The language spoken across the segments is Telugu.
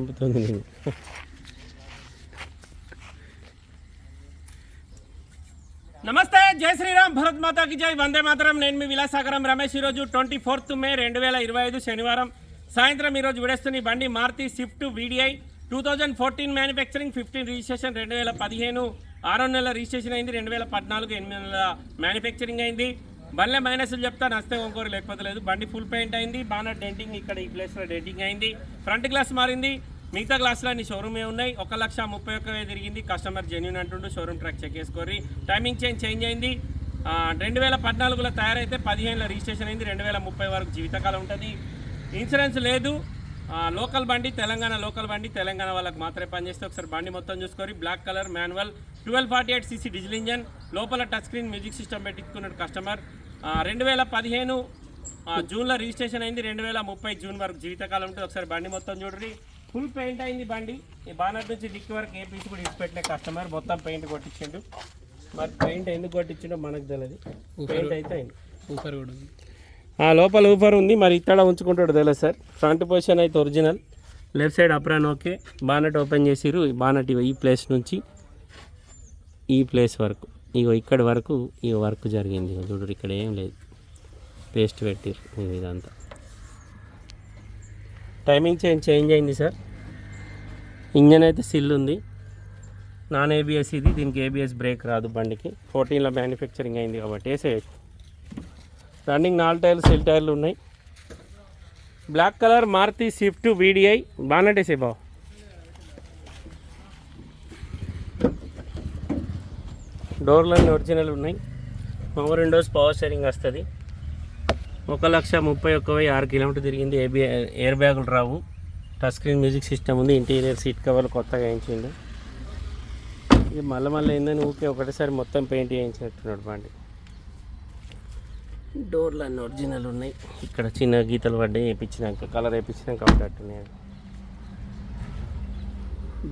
చంపుతుంది నేను. నమస్తే జై శ్రీరామ్ భరత్ మాతాకి జై. వందే మాతరం. నేను మీ విలాసాగరం రమేష్. ఈరోజు ట్వంటీ ఫోర్త్ మే రెండు వేల ఇరవై ఐదు శనివారం. సాయంత్రం ఈరోజు విడేస్తున్న బండి Maruti Swift VDI two thousand fourteen manufacturing fifteen registration రెండు వేల పదిహేను ఆరో నెలల రిజిస్ట్రేషన్ అయింది. రెండు వేల పద్నాలుగు ఎనిమిది నెలల మ్యానుఫ్యాక్చరింగ్ అయింది. బండ్లే మైనస్లు చెప్తా నస్తే ఇంకోరు లేకపోతే లేదు. బండి ఫుల్ పెయింట్ అయింది బాగా డెంటింగ్ ఇక్కడ ఈ ప్లేస్లో డెంటింగ్ అయింది. ఫ్రంట్ గ్లాస్ మారింది మిగతా గ్లాసులు అన్ని షోరూమే ఉన్నాయి. ఒక లక్ష ముప్పై ఒక్క వేలు తిరిగింది కస్టమర్ జెన్యున్ అంటుండు షోరూమ్ ట్రాక్ చెక్ చేసుకోరి టైమింగ్ చేంజ్ చేంజ్ అయింది. రెండు వేల పద్నాలుగులో తయారైతే పదిహేనులో రిజిస్ట్రేషన్ అయింది రెండు వేల ముప్పై వరకు జీవితకాలం ఉంటుంది. ఇన్సూరెన్స్ లేదు. లోకల్ బండి తెలంగాణ లోకల్ బండి తెలంగాణ వాళ్ళకి మాత్రమే పనిచేస్తే ఒకసారి బండి మొత్తం చూసుకొని black colour manual twelve forty eight CC diesel engine లోపల టచ్ స్క్రీన్ మ్యూజిక్ సిస్టమ్ పెట్టించుకున్నాడు కస్టమర్ రెండు వేల పదిహేను జూన్లో రిజిస్ట్రేషన్ అయింది. రెండు వేల ముప్పై జూన్ వరకు జీవితకాలం ఉంటుంది. ఒకసారి బండి మొత్తం చూడండి. ఫుల్ పెయింట్ అయింది బండి. ఈ బానట్ నుంచి డిక్కి వరకు ఏ పీస్ కూడా ఇచ్చిపెట్టలే కస్టమర్. మొత్తం పెయింట్ కొట్టించిండు. మరి పెయింట్ ఎందుకు కొట్టించిండో మనకు తెలియదు పెయింట్ అయితే అయింది. ఊపర్ కూడా ఉంది. ఆ లోపల ఊఫర్ ఉంది. మరి ఇక్కడ ఉంచుకుంటాడు తెలియదు సార్. ఫ్రంట్ పొజిషన్ అయితే original. Left side apron okay. Bonnet open చేసిరు ఈ బానట్ ఈ ప్లేస్ నుంచి ఈ ప్లేస్ వరకు. ఇగో ఇక్కడి వరకు ఈ వర్క్ జరిగింది. ఇగో చూడు ఇక్కడ ఏం లేదు. పేస్ట్ పెట్టిరు ఇది ఇదంతా. టైమింగ్ చేంజ్ చేంజ్ అయింది సార్. ఇంజన్ అయితే సిల్ ఉంది. నాన్ ఏబిఎస్ ఇది దీనికి ఏబిఎస్ బ్రేక్ రాదు బండికి. ఫోర్టీన్లో మ్యానుఫ్యాక్చరింగ్ అయింది కాబట్టి వేసేయచ్చు రన్నింగ్ నాలుగు టైర్లు సెల్ టైర్లు ఉన్నాయి. Black colour Maruti Swift VDI బాగున్నట్టే బావ. డోర్లన్నీ ఒరిజినల్ ఉన్నాయి. పవర్ విండోస్ పవర్ స్టీరింగ్ వస్తుంది. ఒక లక్ష ముప్పై ఒక్క వెయ్యి ఆరు కిలోమీటర్ తిరిగింది ఏబి ఎయిర్ బ్యాగులు రావు. టచ్ స్క్రీన్ మ్యూజిక్ సిస్టమ్ ఉంది. ఇంటీరియర్ సీట్ కవర్లు కొత్తగా వేయించిండు. ఇది మళ్ళీ మళ్ళీ ఏందని ఊకే ఒకటేసారి మొత్తం పెయింట్ వేయించినట్టున్నాడు బండి. డోర్లు అన్నీ ఒరిజినల్ ఉన్నాయి. ఇక్కడ చిన్న గీతలు పడ్డాయి. వేయించినాక కలర్ వేయించినాక ఉన్నాయి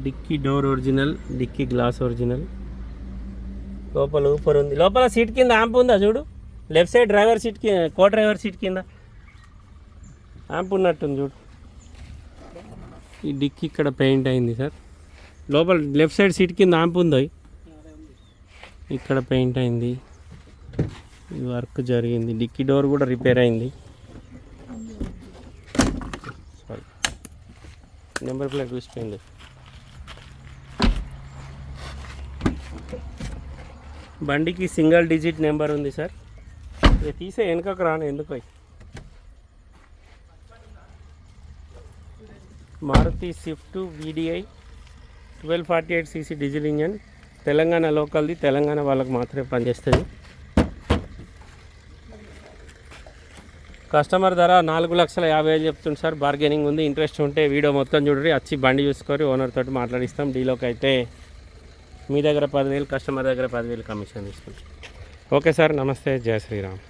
dicky door original dicky glass original. లోపల ఊపర్ ఉంది. లోపల సీట్ కింద యాంప్ ఉందా చూడు? లెఫ్ట్ సైడ్ డ్రైవర్ సీట్కి కో డ్రైవర్ సీట్ కింద. యాంప్ ఉన్నట్టుంది చూడు. ఈ డిక్కీ ఇక్కడ పెయింట్ అయింది సార్. లోపల లెఫ్ట్ సైడ్ సీట్ కింద యాంప్ ఉందో? ఇక్కడ పెయింట్ అయింది. ఈ వర్క్ జరిగింది. డిక్కీ డోర్ కూడా రిపేర్ అయింది. సారీ నెంబర్ ప్లేట్ చూసిపోయింది. బండికి సింగిల్ డిజిట్ నెంబర్ ఉంది సార్. ఇది తీసే వెనుకకు రాను ఎందుకు Maruti Swift VDI twelve forty eight CC diesel engine. Telangana లోకల్ది Telangana వాళ్ళకి మాత్రమే పనిచేస్తుంది. కస్టమర్ ధర నాలుగు లక్షల యాభై వేలు చెప్తుంది సార్. బార్గెనింగ్ ఉంది ఇంట్రెస్ట్ ఉంటే వీడియో మొత్తం చూడండి. వచ్చి బండి చూసుకొని ఓనర్ తోటి మాట్లాడిస్తాం. డీలోకి అయితే మీ దగ్గర పదివేలు కస్టమర్ దగ్గర పదివేలు కమిషన్ తీసుకుంటాం. ఓకే సార్ నమస్తే జయ శ్రీరామ్.